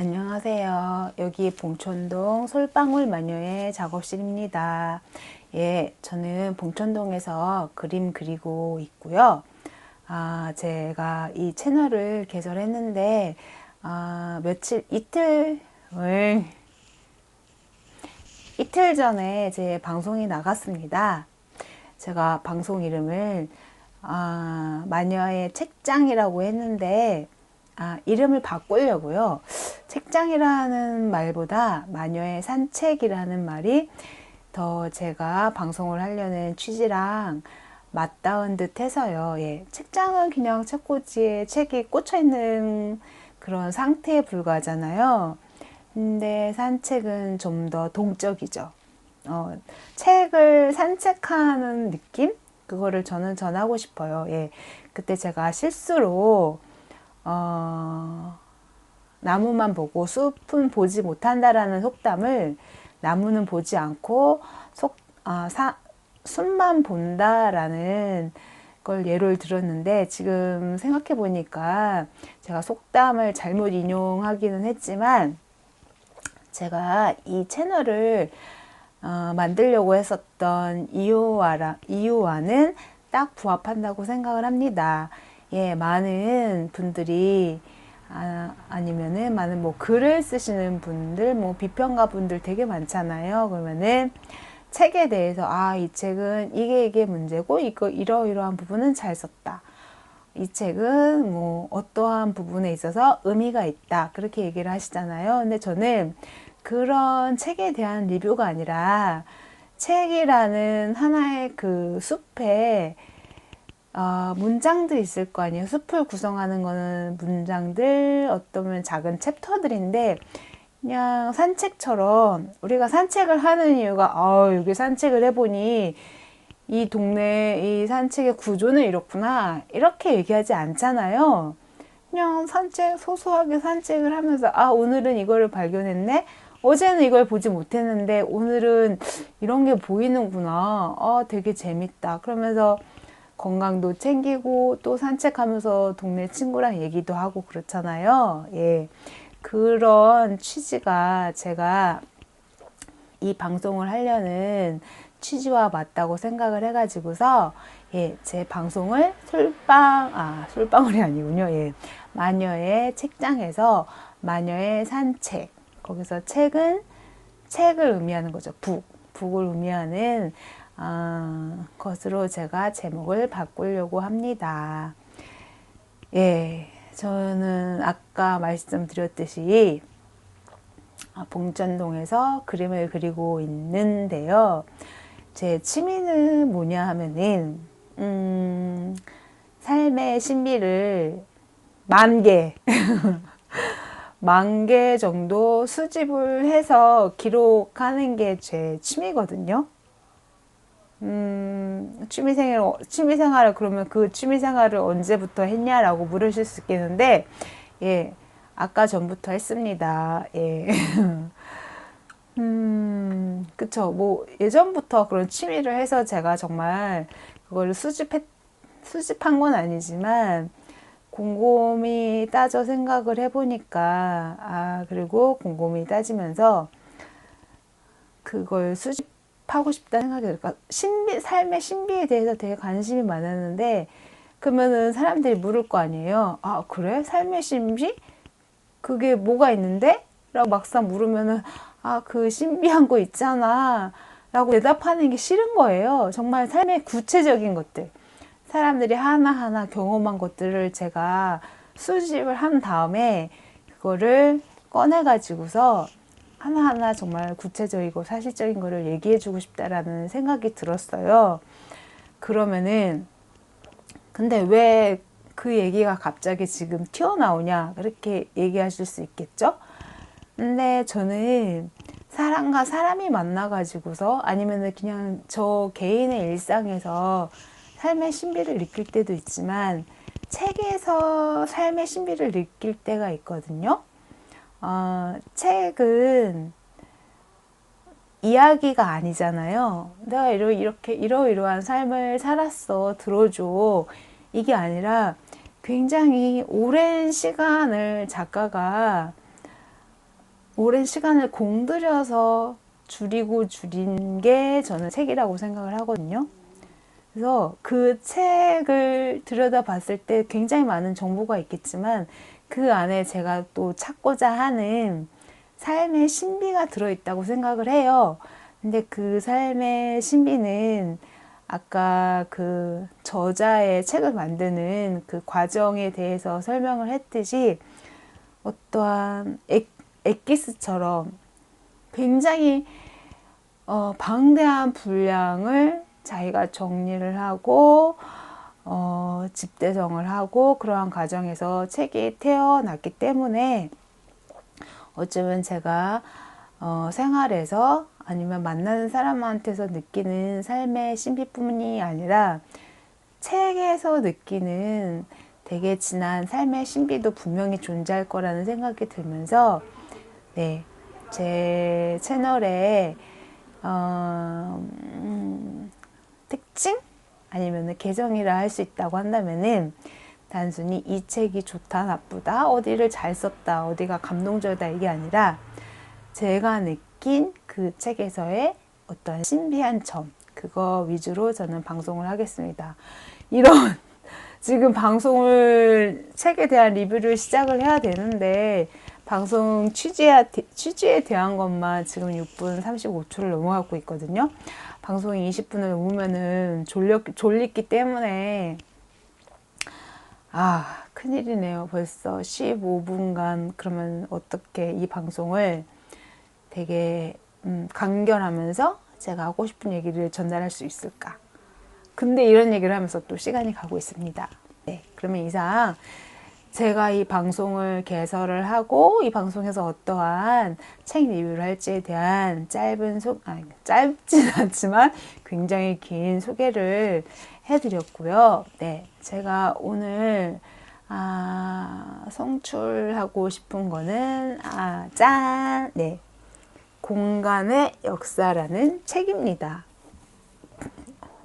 안녕하세요. 여기 봉천동 솔방울 마녀의 작업실입니다. 예, 저는 봉천동에서 그림 그리고 있고요. 아, 제가 이 채널을 개설했는데, 아, 며칠, 이틀, 을, 이틀 전에 제 방송이 나갔습니다. 제가 방송 이름을, 아, 마녀의 책장이라고 했는데, 아, 이름을 바꾸려고요. 책장이라는 말보다 마녀의 산책이라는 말이 더 제가 방송을 하려는 취지랑 맞닿은 듯 해서요. 예. 책장은 그냥 책꽂이에 책이 꽂혀 있는 그런 상태에 불과하잖아요. 근데 산책은 좀 더 동적이죠. 어, 책을 산책하는 느낌? 그거를 저는 전하고 싶어요. 예. 그때 제가 실수로 어, 나무만 보고 숲은 보지 못한다라는 속담을 나무는 보지 않고 속, 아, 사, 숲만 본다라는 걸 예를 들었는데 지금 생각해 보니까 제가 속담을 잘못 인용하기는 했지만 제가 이 채널을 어, 만들려고 했었던 이유와라, 이유와는 딱 부합한다고 생각을 합니다. 예, 많은 분들이 아, 아니면은 많은 뭐 글을 쓰시는 분들, 뭐 비평가 분들 되게 많잖아요. 그러면은 책에 대해서 아, 이 책은 이게 이게 문제고 이거 이러이러한 부분은 잘 썼다. 이 책은 뭐 어떠한 부분에 있어서 의미가 있다. 그렇게 얘기를 하시잖아요. 근데 저는 그런 책에 대한 리뷰가 아니라 책이라는 하나의 그 숲에 어, 문장들 있을 거 아니에요. 숲을 구성하는 거는 문장들, 어떠면 작은 챕터들인데, 그냥 산책처럼, 우리가 산책을 하는 이유가, 아 여기 산책을 해보니, 이 동네, 이 산책의 구조는 이렇구나. 이렇게 얘기하지 않잖아요. 그냥 산책, 소소하게 산책을 하면서, 아, 오늘은 이거를 발견했네? 어제는 이걸 보지 못했는데, 오늘은 이런 게 보이는구나. 아, 되게 재밌다. 그러면서, 건강도 챙기고 또 산책하면서 동네 친구랑 얘기도 하고 그렇잖아요. 예. 그런 취지가 제가 이 방송을 하려는 취지와 맞다고 생각을 해가지고서 예, 제 방송을 솔방, 아, 솔방울이 아니군요. 예. 마녀의 책장에서 마녀의 산책. 거기서 책은 책을 의미하는 거죠. 북. 북을 의미하는 어, 것으로 제가 제목을 바꾸려고 합니다. 예, 저는 아까 말씀드렸듯이 아, 봉전동에서 그림을 그리고 있는데요. 제 취미는 뭐냐 하면은, 음, 삶의 신비를 만 개, 만 개 정도 수집을 해서 기록하는 게 제 취미거든요. 음, 취미생활, 취미생활을 그러면 그 취미생활을 언제부터 했냐라고 물으실 수 있겠는데, 예, 아까 전부터 했습니다. 예. 음, 그쵸. 뭐, 예전부터 그런 취미를 해서 제가 정말 그걸 수집했, 수집한 건 아니지만, 곰곰이 따져 생각을 해보니까, 아, 그리고 곰곰이 따지면서 그걸 수집 하고 싶다는 생각이 들까 신비 삶의 신비에 대해서 되게 관심이 많았는데 그러면은 사람들이 물을 거 아니에요. 아 그래 삶의 신비 그게 뭐가 있는데? 라고 막상 물으면은 아 그 신비한 거 있잖아 라고 대답하는 게 싫은 거예요. 정말 삶의 구체적인 것들 사람들이 하나하나 경험한 것들을 제가 수집을 한 다음에 그거를 꺼내 가지고서 하나하나 정말 구체적이고 사실적인 거를 얘기해 주고 싶다라는 생각이 들었어요. 그러면은, 근데 왜 그 얘기가 갑자기 지금 튀어나오냐? 그렇게 얘기하실 수 있겠죠? 근데 저는 사람과 사람이 만나가지고서 아니면은 그냥 저 개인의 일상에서 삶의 신비를 느낄 때도 있지만 책에서 삶의 신비를 느낄 때가 있거든요. 어, 책은 이야기가 아니잖아요. 내가 이러, 이렇게 이러이러한 삶을 살았어. 들어줘. 이게 아니라 굉장히 오랜 시간을 작가가 오랜 시간을 공들여서 줄이고 줄인 게 저는 책이라고 생각을 하거든요. 그래서 그 책을 들여다봤을 때 굉장히 많은 정보가 있겠지만 그 안에 제가 또 찾고자 하는 삶의 신비가 들어있다고 생각을 해요. 근데 그 삶의 신비는 아까 그 저자의 책을 만드는 그 과정에 대해서 설명을 했듯이 어떠한 엑, 엑기스처럼 굉장히 어, 방대한 분량을 자기가 정리를 하고 어, 집대성을 하고 그러한 과정에서 책이 태어났기 때문에 어쩌면 제가 어, 생활에서 아니면 만나는 사람한테서 느끼는 삶의 신비뿐이 아니라 책에서 느끼는 되게 진한 삶의 신비도 분명히 존재할 거라는 생각이 들면서 네, 제 채널에 어, 음, 특징 아니면 계정이라 할 수 있다고 한다면은 단순히 이 책이 좋다 나쁘다 어디를 잘 썼다 어디가 감동적이다 이게 아니라 제가 느낀 그 책에서의 어떤 신비한 점 그거 위주로 저는 방송을 하겠습니다. 이런 지금 방송을 책에 대한 리뷰를 시작을 해야 되는데 방송 취지에, 취지에 대한 것만 지금 6분 35초를 넘어가고 있거든요. 방송이 20분을 넘으면은 졸려, 졸리기 때문에 아 큰일이네요. 벌써 15분간 그러면 어떻게 이 방송을 되게 음, 간결하면서 제가 하고 싶은 얘기를 전달할 수 있을까? 근데 이런 얘기를 하면서 또 시간이 가고 있습니다. 네, 그러면 이상 제가 이 방송을 개설을 하고 이 방송에서 어떠한 책 리뷰를 할지에 대한 짧은 소, 아, 짧진 않지만 굉장히 긴 소개를 해드렸고요. 네, 제가 오늘 아, 성출하고 싶은 거는 아, 짠, 네, 공간의 역사라는 책입니다.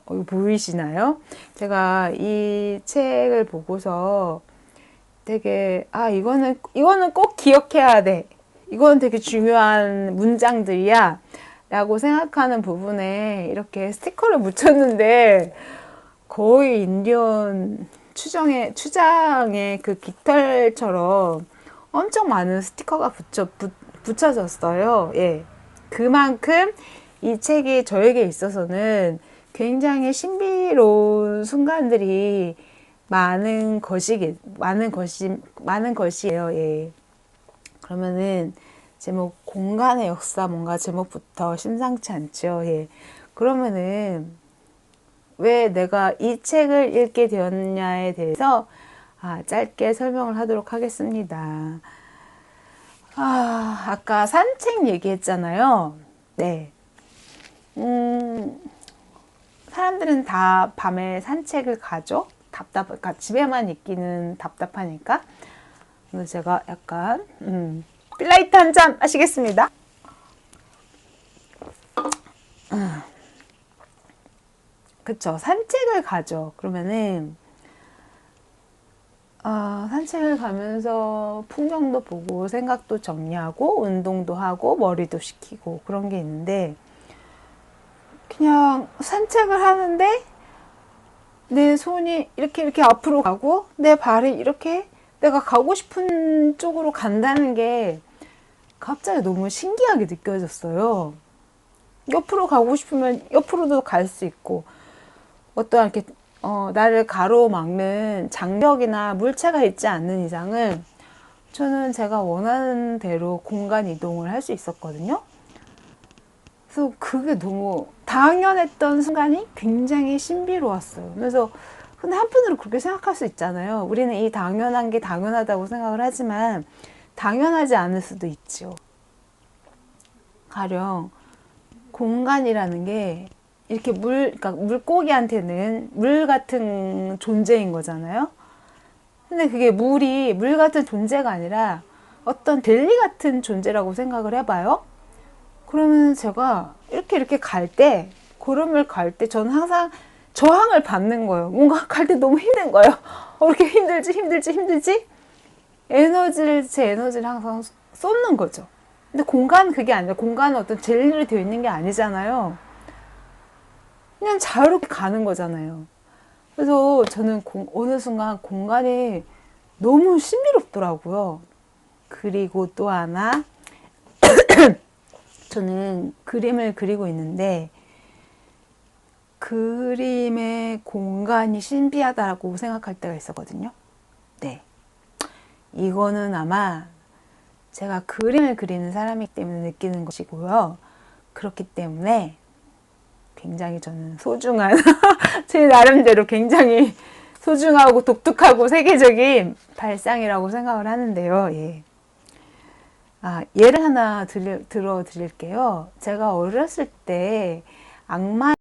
어, 보이시나요? 제가 이 책을 보고서 되게 아 이거는 이거는 꼭 기억해야 돼. 이건 되게 중요한 문장들이야. 라고 생각하는 부분에 이렇게 스티커를 붙였는데 거의 인디언 추정의 추장의 그 깃털처럼 엄청 많은 스티커가 붙여 붙, 붙여졌어요. 예. 그만큼 이 책이 저에게 있어서는 굉장히 신비로운 순간들이 많은 것이 많은 것이 많은 것이에요. 예. 그러면은 제목 공간의 역사 뭔가 제목부터 심상치 않죠. 예. 그러면은 왜 내가 이 책을 읽게 되었냐에 대해서 아, 짧게 설명을 하도록 하겠습니다. 아, 아까 산책 얘기했잖아요. 네. 음, 사람들은 다 밤에 산책을 가죠. 답답, 그러니까 집에만 있기는 답답하니까. 그래서 제가 약간, 음, 필라이트 한잔 하시겠습니다. 음. 그쵸. 산책을 가죠. 그러면은, 아, 산책을 가면서 풍경도 보고 생각도 정리하고 운동도 하고 머리도 식히고 그런 게 있는데 그냥 산책을 하는데 내 손이 이렇게 이렇게 앞으로 가고 내 발이 이렇게 내가 가고 싶은 쪽으로 간다는 게 갑자기 너무 신기하게 느껴졌어요. 옆으로 가고 싶으면 옆으로도 갈 수 있고 어떠한 이렇게 어, 나를 가로막는 장벽이나 물체가 있지 않는 이상은 저는 제가 원하는 대로 공간 이동을 할 수 있었거든요. 그래서 그게 너무 당연했던 순간이 굉장히 신비로웠어요. 그래서 근데 한편으로 그렇게 생각할 수 있잖아요. 우리는 이 당연한 게 당연하다고 생각을 하지만 당연하지 않을 수도 있죠. 가령 공간이라는 게 이렇게 물, 그러니까 물고기한테는 물 같은 존재인 거잖아요. 근데 그게 물이 물 같은 존재가 아니라 어떤 델리 같은 존재라고 생각을 해봐요. 그러면 제가 이렇게 이렇게 갈 때, 걸음을 갈 때 저는 항상 저항을 받는 거예요. 뭔가 갈 때 너무 힘든 거예요. 어, 이렇게 힘들지, 힘들지, 힘들지? 에너지를, 제 에너지를 항상 쏟는 거죠. 근데 공간은 그게 아니라 공간은 어떤 젤리로 되어 있는 게 아니잖아요. 그냥 자유롭게 가는 거잖아요. 그래서 저는 공- 어느 순간 공간이 너무 신비롭더라고요. 그리고 또 하나, 저는 그림을 그리고 있는데, 그림의 공간이 신비하다고 생각할 때가 있었거든요. 네. 이거는 아마 제가 그림을 그리는 사람이기 때문에 느끼는 것이고요. 그렇기 때문에 굉장히 저는 소중한, 제 나름대로 굉장히 소중하고 독특하고 세계적인 발상이라고 생각을 하는데요. 예. 아, 예를 하나 들, 들어 드릴게요. 제가 어렸을 때 악마